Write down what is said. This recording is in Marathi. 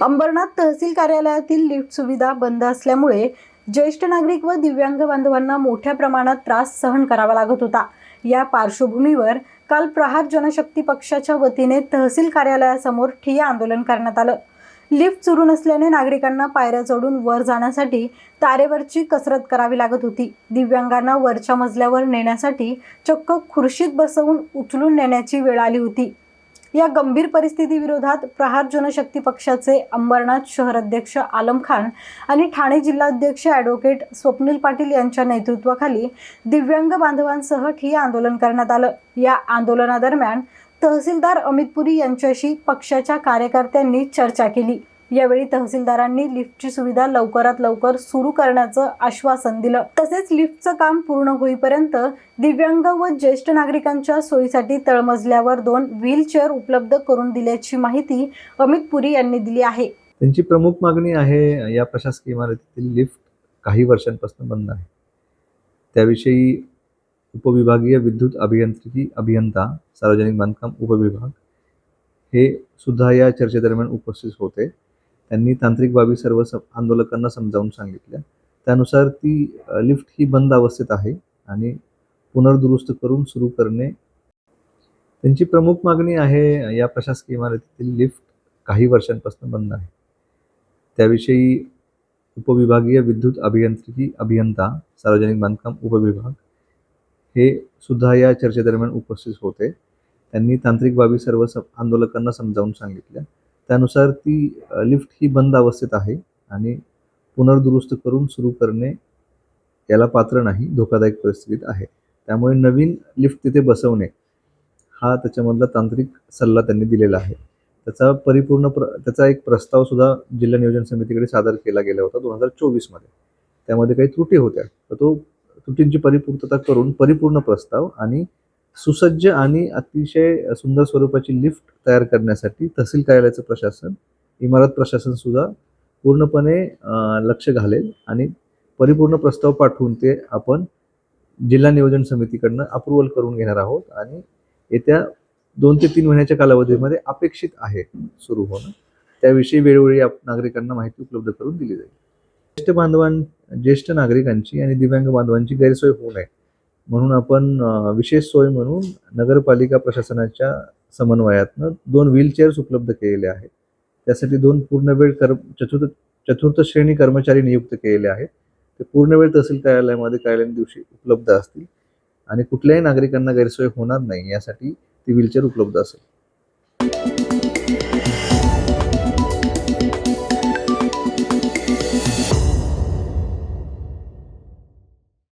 अंबरनाथ तहसील कार्यालयातील लिफ्ट सुविधा बंद असल्यामुळे ज्येष्ठ नागरिक व दिव्यांग बांधवांना मोठ्या प्रमाणात त्रास सहन करावा लागत होता. या पार्श्वभूमीवर काल प्रहार जनशक्ती पक्षाच्या वतीने तहसील कार्यालयासमोर ठिय्या आंदोलन करण्यात आलं. लिफ्ट सुरू नसल्याने नागरिकांना पायऱ्या चढून वर जाण्यासाठी तारेवरची कसरत करावी लागत होती. दिव्यांगांना वरच्या मजल्यावर नेण्यासाठी चक्क खुर्शीत बसवून उचलून नेण्याची वेळ आली होती. या गंभीर परिस्थितीविरोधात प्रहार जनशक्ती पक्षाचे अंबरनाथ शहर अध्यक्ष आलम खान आणि ठाणे जिल्हाध्यक्ष ॲडव्होकेट स्वप्नील पाटील यांच्या नेतृत्वाखाली दिव्यांग बांधवांसह ठिय्या आंदोलन करण्यात आलं. या आंदोलनादरम्यान तहसीलदार अमित पुरी यांच्याशी पक्षाच्या कार्यकर्त्यांनी चर्चा केली. यावेळी तहसीलदारांनी लिफ्टची सुविधा लवकरात लवकर सुरू करण्याचं आश्वासन दिलं. तसेच लिफ्टचं काम पूर्ण होईपर्यंत दिव्यांग व ज्येष्ठ नागरिकांच्या सोयीसाठी तळमजल्यावर दोन व्हीलचेअर उपलब्ध करून दिल्याची माहिती अमित पुरी यांनी दिली आहे. त्यांची प्रमुख मागणी आहे या प्रशासकीय इमारतीतील लिफ्ट काही वर्षांपासून बंद आहे. त्याविषयी उपविभागीय विद्युत अभियांत्रिकी अभियंता सार्वजनिक बांधकाम उपविभाग हे सुद्धा या चर्चेदरम्यान उपस्थित होते. त्यांनी तांत्रिक बाबी सर्व स आंदोलकांना समजावून सांगितल्या. त्यानुसार ती लिफ्ट ही बंद अवस्थेत आहे आणि पुनर्दुरुस्त करून सुरू करणे. त्यांची प्रमुख मागणी आहे या प्रशासकीय इमारतीतील लिफ्ट काही वर्षांपासून बंद आहे. त्याविषयी उपविभागीय विद्युत अभियांत्रिकी अभियंता सार्वजनिक बांधकाम उपविभाग हे सुद्धा या चर्चेदरम्यान उपस्थित होते. त्यांनी तांत्रिक बाबी सर्व स आंदोलकांना समजावून सांगितल्या. त्यानुसार ती लिफ्ट ही बंद अवस्थेत आहे आणि पुनर्दुरुस्त करून सुरू करणे याला पात्र नाही धोकादायक परिस्थितीत आहे. त्यामुळे नवीन लिफ्ट तिथे बसवणे हा त्याच्यामधला तांत्रिक सल्ला त्यांनी दिलेला आहे. त्याचा परिपूर्ण प्र त्याचा एक प्रस्ताव सुद्धा जिल्हा नियोजन समितीकडे सादर केला गेला होता दोन हजार चोवीसमध्ये त्यामध्ये काही त्रुटी होत्या. तर तो त्रुटींची परिपूर्तता करून परिपूर्ण प्रस्ताव आणि सुसज्ज आणि अतिशय सुंदर स्वरूपाची लिफ्ट तयार करण्यासाठी तहसील कार्यालयाचं प्रशासन इमारत प्रशासन सुद्धा पूर्णपणे लक्ष घालेल आणि परिपूर्ण प्रस्ताव पाठवून ते आपण जिल्हा नियोजन समितीकडनं अप्रुव्हल करून घेणार आहोत आणि येत्या दोन ते तीन महिन्याच्या कालावधीमध्ये अपेक्षित आहे सुरू होणं. त्याविषयी वेळोवेळी आप नागरिकांना माहिती उपलब्ध करून दिली जाईल. ज्येष्ठ बांधवां ज्येष्ठ नागरिकांची आणि दिव्यांग बांधवांची गैरसोय होऊ नये. म्हणून आपण विशेष सोय म्हणून नगरपालिका प्रशासनाच्या समन्वयातनं दोन व्हीलचेअर्स उपलब्ध केलेले आहेत. त्यासाठी दोन पूर्णवेळ कर्म चतुर्थ चतुर्थ श्रेणी कर्मचारी नियुक्त केलेले आहेत. ते पूर्णवेळ तहसील कार्यालयामध्ये कार्यालयीन दिवशी उपलब्ध असतील. आणि कुठल्याही नागरिकांना गैरसोय होणार नाही यासाठी ती व्हीलचेअर उपलब्ध असेल.